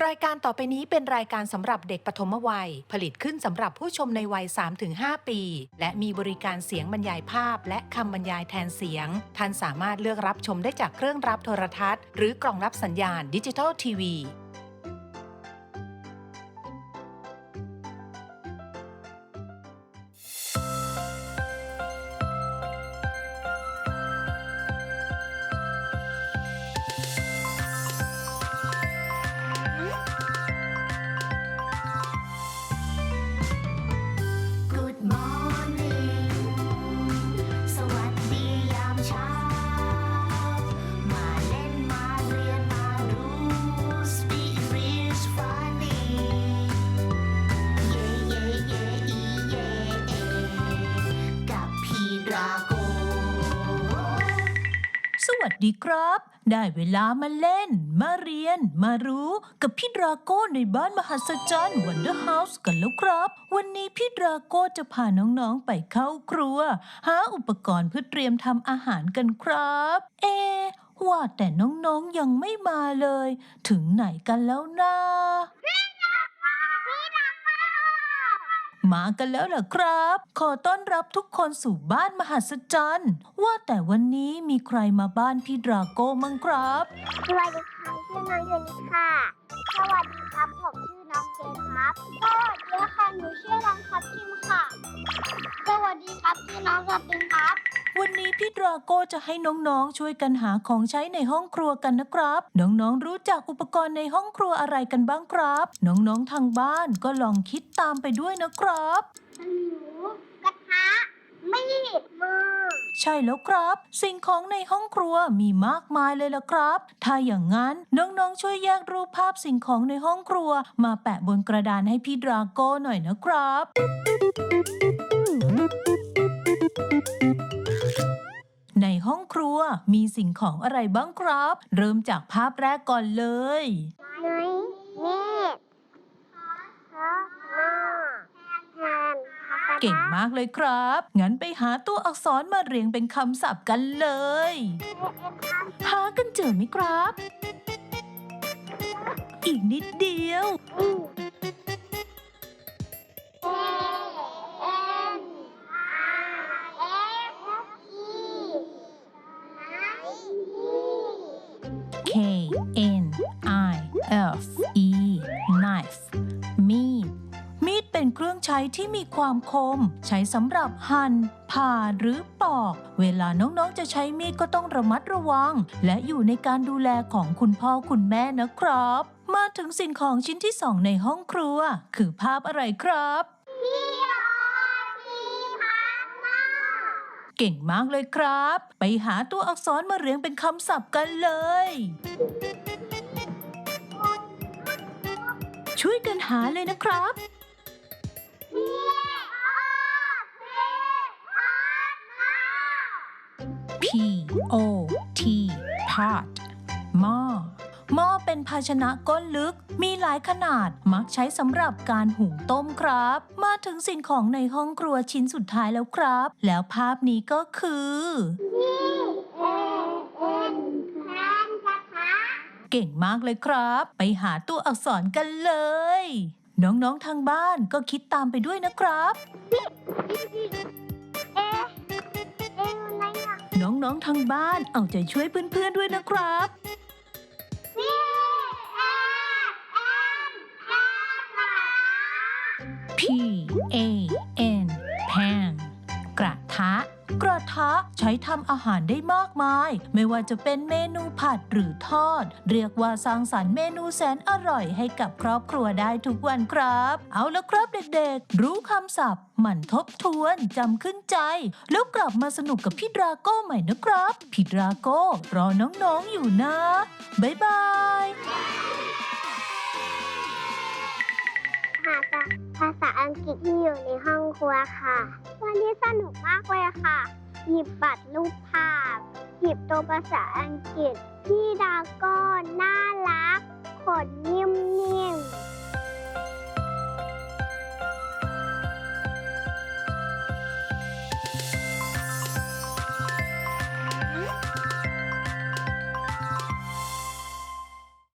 รายการต่อไปนี้เป็นรายการสำหรับเด็กปฐมวัย ผลิตขึ้นสำหรับผู้ชมในวัย 3-5 ปี และมีบริการเสียงบรรยายภาพ และคำบรรยายแทนเสียง ท่านสามารถเลือกรับชมได้จากเครื่องรับโทรทัศน์ หรือกล่องรับสัญญาณดิจิทัลทีวี สวัสดีครับ ได้เวลามาเล่น มาเรียน มารู้กับพี่ดราโก้ในบ้านมหัศจรรย์วันเดอร์เฮาส์กันแล้วครับ วันนี้พี่ดราโก้จะพาน้องๆไปเข้าครัว หาอุปกรณ์เพื่อเตรียมทำอาหารกันครับ เอ ว่าแต่น้องๆยังไม่มาเลย ถึงไหนกันแล้วนะ มากันแล้วเหรอครับ ขอต้อนรับทุกคนสู่บ้านมหัศจรรย์ ว่าแต่วันนี้มีใครมาบ้านพี่ดราโก้มั้งครับ สวัสดีครับชื่อน้องเยนิค่ะ สวัสดีครับผมชื่อน้องเจนครับ สวัสดีค่ะหนูชื่อน้องคับทิมค่ะ สวัสดีครับชื่อน้องกระปิงครับวันนี้พี่ด ราโก้จะให้น้องๆ ช่วยกันหาของใช้ในห้องครัวกันนะครับ น้องๆ รู้จักอุปกรณ์ในห้องครัวอะไรกันบ้างครับ น้องๆ ทางบ้านก็ลองคิดตามไปด้วยนะครับหนูกระทะมีดมือ ใช่แล้วครับ สิ่งของในห้องครัวมีมากมายเลยล่ะครับ ถ้าอย่างนั้นน้องๆช่วยแยกรูปภาพสิ่งของในห้องครัว มาแปะบนกระดานให้พี่ดราโก้หน่อยนะครับ ในห้องครัวมีสิ่งของอะไรบ้างครับ เริ่มจากภาพแรกก่อนเลยไหนมีดฮะหน้าแทนพักเก่งมากเลยครับ งั้นไปหาตัวอักษรมาเรียงเป็นคำศัพท์กันเลย หากันเจอไหมครับ อีกนิดเดียว F E knife มีด มีดเป็นเครื่องใช้ที่มีความคม ใช้สำหรับหั่นผ่าหรือปอก เวลาน้องๆจะใช้มีดก็ต้องระมัดระวัง และอยู่ในการดูแลของคุณพ่อคุณแม่นะครับ มาถึงสิ่งของชิ้นที่สองในห้องครัว คือภาพอะไรครับเก่งมากเลยครับ ไปหาตัวอักษรมาเรียงเป็นคำศัพท์กันเลย ช่วยกันหาเลยนะครับ P O T pot หม้อหม้อเป็นภาชนะก้นลึก มีหลายขนาดมักใช้สำหรับการหุงต้มครับ มาถึงสิ่งของในห้องครัวชิ้นสุดท้ายแล้วครับ แล้วภาพนี้ก็คือ เก่งมากเลยครับ ไปหาตัวอักษรกันเลย น้องๆทางบ้านก็คิดตามไปด้วยนะครับน้องๆทางบ้านเอาใจช่วยเพื่อนๆด้วยนะครับ P A กระทะใช้ทำอาหารได้มากมาย ไม่ว่าจะเป็นเมนูผัดหรือทอด เรียกว่าสร้างสรรค์เมนูแสนอร่อยให้กับครอบครัวได้ทุกวันครับ เอาละครับเด็กๆ รู้คำศัพท์หมั่นทบทวนจำขึ้นใจ แล้วกลับมาสนุกกับพี่ดราโก้ใหม่นะครับ พี่ดราโก้รอน้องๆอยู่นะ บ๊ายบาย อังกฤษที่อยู่ในห้องครัวค่ะ วันนี้สนุกมากเลยค่ะ หยิบบัตรรูปภาพ หยิบตัวภาษาอังกฤษ พี่ดาก้อนน่ารัก ขนนิ่มๆ